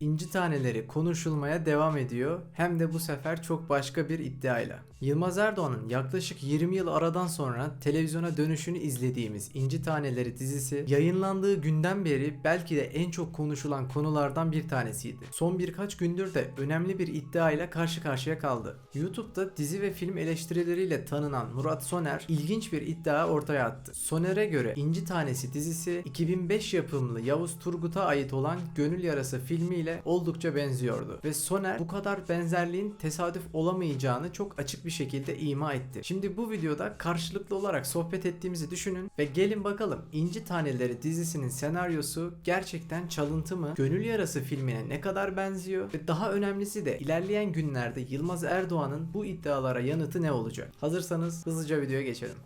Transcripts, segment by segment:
İnci Taneleri konuşulmaya devam ediyor. Hem de bu sefer çok başka bir iddiayla. Yılmaz Erdoğan'ın yaklaşık 20 yıl aradan sonra televizyona dönüşünü izlediğimiz İnci Taneleri dizisi yayınlandığı günden beri belki de en çok konuşulan konulardan bir tanesiydi. Son birkaç gündür de önemli bir iddiayla karşı karşıya kaldı. YouTube'da dizi ve film eleştirileriyle tanınan Murat Soner ilginç bir iddia ortaya attı. Soner'e göre İnci Tanesi dizisi 2005 yapımlı Yavuz Turgut'a ait olan Gönül Yarası filmiyle oldukça benziyordu. Ve Soner bu kadar benzerliğin tesadüf olamayacağını çok açık bir şekilde ima etti. Şimdi bu videoda karşılıklı olarak sohbet ettiğimizi düşünün ve gelin bakalım İnci Taneleri dizisinin senaryosu gerçekten çalıntı mı? Gönül Yarası filmine ne kadar benziyor? Ve daha önemlisi de ilerleyen günlerde Yılmaz Erdoğan'ın bu iddialara yanıtı ne olacak? Hazırsanız hızlıca videoya geçelim.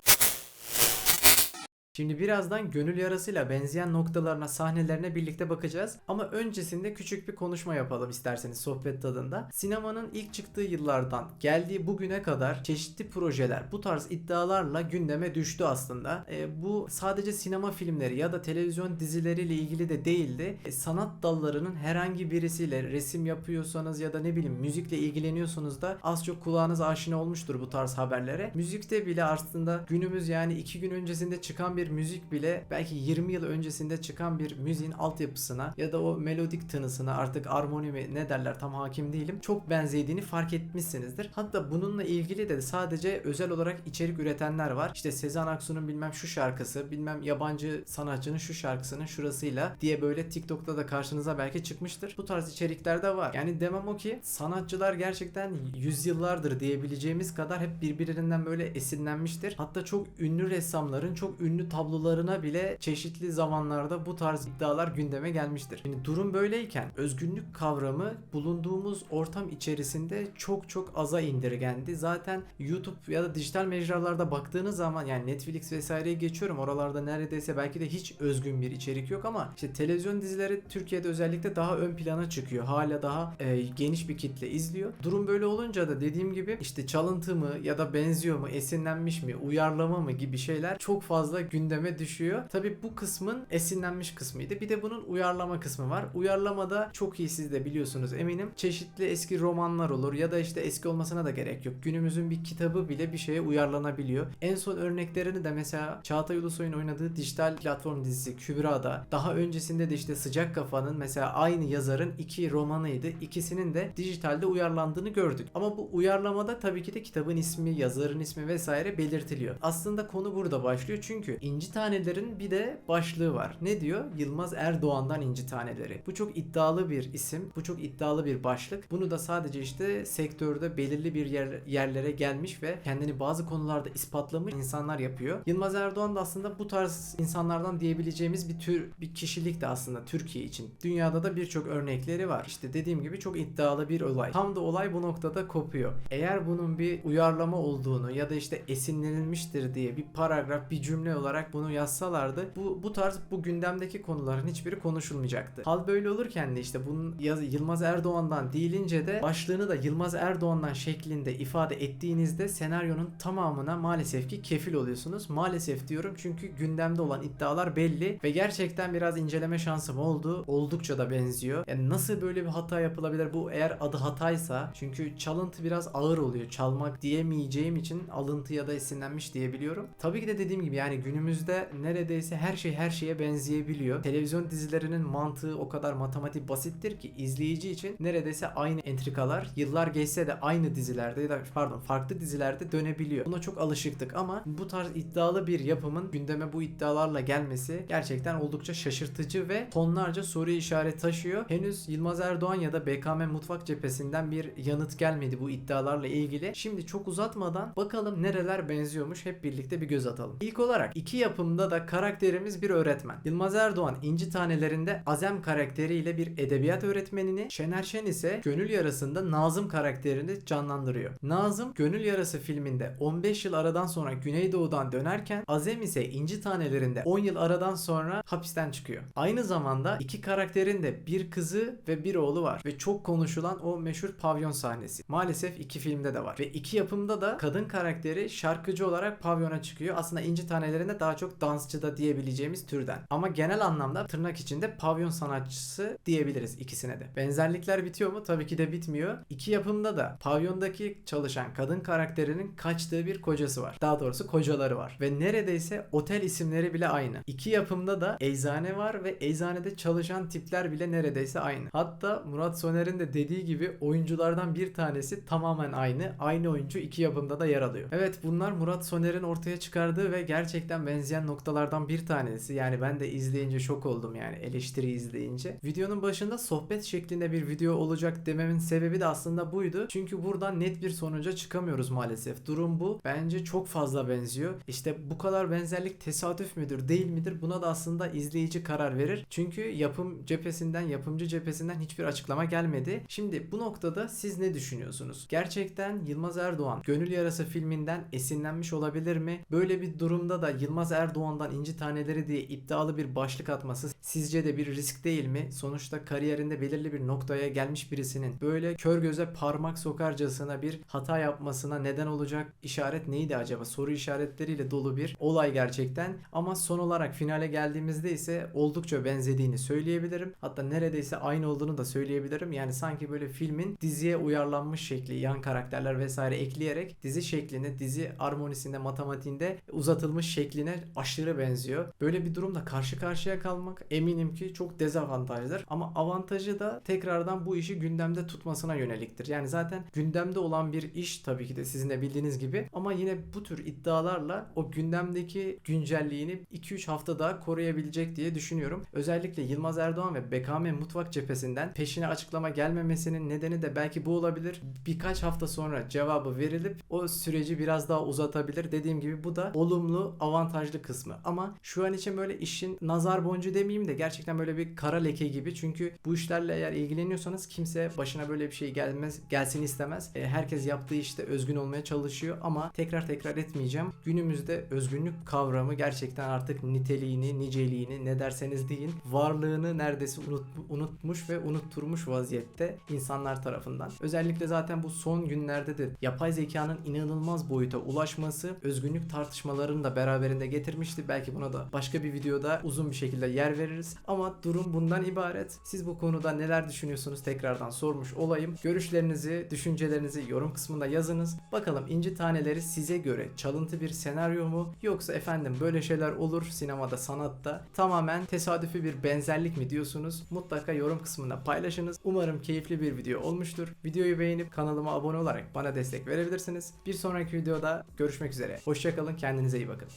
Şimdi birazdan gönül yarasıyla benzeyen noktalarına, sahnelerine birlikte bakacağız. Ama öncesinde küçük bir konuşma yapalım isterseniz sohbet tadında. Sinemanın ilk çıktığı yıllardan geldiği bugüne kadar çeşitli projeler bu tarz iddialarla gündeme düştü aslında. E, bu sadece sinema filmleri ya da televizyon dizileriyle ilgili de değildi. E, sanat dallarının herhangi birisiyle resim yapıyorsanız ya da ne bileyim müzikle ilgileniyorsanız da az çok kulağınız aşina olmuştur bu tarz haberlere. Müzikte bile aslında günümüz yani iki gün öncesinde çıkan bir müzik bile belki 20 yıl öncesinde çıkan bir müziğin altyapısına ya da o melodik tınısına artık armoni mi ne derler tam hakim değilim çok benzediğini fark etmişsinizdir. Hatta bununla ilgili de sadece özel olarak içerik üretenler var. İşte Sezen Aksu'nun bilmem şu şarkısı, bilmem yabancı sanatçının şu şarkısının şurasıyla diye böyle TikTok'ta da karşınıza belki çıkmıştır. Bu tarz içerikler de var. Yani demem o ki sanatçılar gerçekten yüzyıllardır diyebileceğimiz kadar hep birbirinden böyle esinlenmiştir. Hatta çok ünlü ressamların çok ünlü tablolarına bile çeşitli zamanlarda bu tarz iddialar gündeme gelmiştir. Şimdi durum böyleyken özgünlük kavramı bulunduğumuz ortam içerisinde çok çok aza indirgendi. Zaten YouTube ya da dijital mecralarda baktığınız zaman yani Netflix vesaireyi geçiyorum. Oralarda neredeyse belki de hiç özgün bir içerik yok ama işte televizyon dizileri Türkiye'de özellikle daha ön plana çıkıyor. Hala daha e, geniş bir kitle izliyor. Durum böyle olunca da dediğim gibi işte çalıntı mı ya da benziyor mu, esinlenmiş mi, uyarlama mı gibi şeyler çok fazla gündeme düşüyor. Tabi bu kısmın esinlenmiş kısmıydı. Bir de bunun uyarlama kısmı var. Uyarlamada çok iyi siz de biliyorsunuz eminim. Çeşitli eski romanlar olur ya da işte eski olmasına da gerek yok. Günümüzün bir kitabı bile bir şeye uyarlanabiliyor. En son örneklerini de mesela Çağatay Ulusoy'un oynadığı dijital platform dizisi Kübra'da. Daha öncesinde de işte Sıcak Kafa'nın mesela aynı yazarın iki romanıydı. İkisinin de dijitalde uyarlandığını gördük. Ama bu uyarlamada tabii ki de kitabın ismi, yazarın ismi vesaire belirtiliyor. Aslında konu burada başlıyor çünkü İnci Tanelerin bir de başlığı var. Ne diyor? Yılmaz Erdoğan'dan İnci Taneleri. Bu çok iddialı bir isim. Bu çok iddialı bir başlık. Bunu da sadece işte sektörde belirli bir yer, yerlere gelmiş ve kendini bazı konularda ispatlamış insanlar yapıyor. Yılmaz Erdoğan da aslında bu tarz insanlardan diyebileceğimiz bir tür bir kişilik de aslında Türkiye için. Dünyada da birçok örnekleri var. İşte dediğim gibi çok iddialı bir olay. Tam da olay bu noktada kopuyor. Eğer bunun bir uyarlama olduğunu ya da işte esinlenilmiştir diye bir paragraf, bir cümle olarak bunu yazsalardı bu bu tarz bu gündemdeki konuların hiçbiri konuşulmayacaktı. Hal böyle olurken de işte bunun yaz, Yılmaz Erdoğan'dan değilince de başlığını da Yılmaz Erdoğan'dan şeklinde ifade ettiğinizde senaryonun tamamına maalesef ki kefil oluyorsunuz. Maalesef diyorum çünkü gündemde olan iddialar belli ve gerçekten biraz inceleme şansım oldu. Oldukça da benziyor. Yani nasıl böyle bir hata yapılabilir? Bu eğer adı hataysa çünkü çalıntı biraz ağır oluyor. Çalmak diyemeyeceğim için alıntı ya da esinlenmiş diyebiliyorum. Tabii ki de dediğim gibi yani günümüzde neredeyse her şey her şeye benzeyebiliyor. Televizyon dizilerinin mantığı o kadar matematik basittir ki izleyici için neredeyse aynı entrikalar yıllar geçse de aynı dizilerde ya da pardon farklı dizilerde dönebiliyor. Buna çok alışıktık ama bu tarz iddialı bir yapımın gündeme bu iddialarla gelmesi gerçekten oldukça şaşırtıcı ve tonlarca soru işareti taşıyor. Henüz Yılmaz Erdoğan ya da BKM Mutfak cephesinden bir yanıt gelmedi bu iddialarla ilgili. Şimdi çok uzatmadan bakalım nereler benziyormuş hep birlikte bir göz atalım. İlk olarak iki yapımda da karakterimiz bir öğretmen. Yılmaz Erdoğan İnci Tanelerinde Azem karakteriyle bir edebiyat öğretmenini, Şener Şen ise Gönül Yarası'nda Nazım karakterini canlandırıyor. Nazım Gönül Yarası filminde 15 yıl aradan sonra Güneydoğu'dan dönerken Azem ise İnci Tanelerinde 10 yıl aradan sonra hapisten çıkıyor. Aynı zamanda iki karakterin de bir kızı ve bir oğlu var ve çok konuşulan o meşhur pavyon sahnesi. Maalesef iki filmde de var ve iki yapımda da kadın karakteri şarkıcı olarak pavyona çıkıyor. Aslında İnci Tanelerinde daha çok dansçı da diyebileceğimiz türden. Ama genel anlamda tırnak içinde pavyon sanatçısı diyebiliriz ikisine de. Benzerlikler bitiyor mu? Tabii ki de bitmiyor. İki yapımda da pavyondaki çalışan kadın karakterinin kaçtığı bir kocası var. Daha doğrusu kocaları var. Ve neredeyse otel isimleri bile aynı. İki yapımda da eczane var ve eczanede çalışan tipler bile neredeyse aynı. Hatta Murat Soner'in de dediği gibi oyunculardan bir tanesi tamamen aynı. Aynı oyuncu iki yapımda da yer alıyor. Evet bunlar Murat Soner'in ortaya çıkardığı ve gerçekten benzeyen noktalardan bir tanesi. Yani ben de izleyince şok oldum yani eleştiri izleyince. Videonun başında sohbet şeklinde bir video olacak dememin sebebi de aslında buydu. Çünkü buradan net bir sonuca çıkamıyoruz maalesef. Durum bu. Bence çok fazla benziyor. İşte bu kadar benzerlik tesadüf müdür değil midir? Buna da aslında izleyici karar verir. Çünkü yapım cephesinden, yapımcı cephesinden hiçbir açıklama gelmedi. Şimdi bu noktada siz ne düşünüyorsunuz? Gerçekten Yılmaz Erdoğan Gönül Yarası filminden esinlenmiş olabilir mi? Böyle bir durumda da Yılmaz Erdoğan'dan inci taneleri diye iddialı bir başlık atması sizce de bir risk değil mi? Sonuçta kariyerinde belirli bir noktaya gelmiş birisinin böyle kör göze parmak sokarcasına bir hata yapmasına neden olacak işaret neydi acaba? Soru işaretleriyle dolu bir olay gerçekten. Ama son olarak finale geldiğimizde ise oldukça benzediğini söyleyebilirim. Hatta neredeyse aynı olduğunu da söyleyebilirim. Yani sanki böyle filmin diziye uyarlanmış şekli, yan karakterler vesaire ekleyerek dizi şeklini, dizi armonisinde, matematiğinde uzatılmış şekline aşırı benziyor. Böyle bir durumda karşı karşıya kalmak eminim ki çok dezavantajdır. Ama avantajı da tekrardan bu işi gündemde tutmasına yöneliktir. Yani zaten gündemde olan bir iş tabii ki de sizin de bildiğiniz gibi ama yine bu tür iddialarla o gündemdeki güncelliğini 2-3 hafta daha koruyabilecek diye düşünüyorum. Özellikle Yılmaz Erdoğan ve BKM Mutfak cephesinden peşine açıklama gelmemesinin nedeni de belki bu olabilir. Birkaç hafta sonra cevabı verilip o süreci biraz daha uzatabilir. Dediğim gibi bu da olumlu, avantajlı kısmı. Ama şu an için böyle işin nazar boncuğu demeyeyim de gerçekten böyle bir kara leke gibi. Çünkü bu işlerle eğer ilgileniyorsanız kimse başına böyle bir şey gelmez, gelsin istemez. E, herkes yaptığı işte özgün olmaya çalışıyor ama tekrar tekrar etmeyeceğim. Günümüzde özgünlük kavramı gerçekten artık niteliğini, niceliğini ne derseniz deyin varlığını neredeyse unut, unutmuş ve unutturmuş vaziyette insanlar tarafından. Özellikle zaten bu son günlerde de yapay zekanın inanılmaz boyuta ulaşması özgünlük tartışmalarını da beraberinde getirmişti. Belki buna da başka bir videoda uzun bir şekilde yer veririz. Ama durum bundan ibaret. Siz bu konuda neler düşünüyorsunuz tekrardan sormuş olayım. Görüşlerinizi, düşüncelerinizi yorum kısmında yazınız. Bakalım İnci Taneleri size göre çalıntı bir senaryo mu yoksa efendim böyle şeyler olur sinemada, sanatta tamamen tesadüfi bir benzerlik mi diyorsunuz? Mutlaka yorum kısmında paylaşınız. Umarım keyifli bir video olmuştur. Videoyu beğenip kanalıma abone olarak bana destek verebilirsiniz. Bir sonraki videoda görüşmek üzere. Hoşçakalın, kendinize iyi bakın.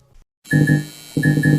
Thank you.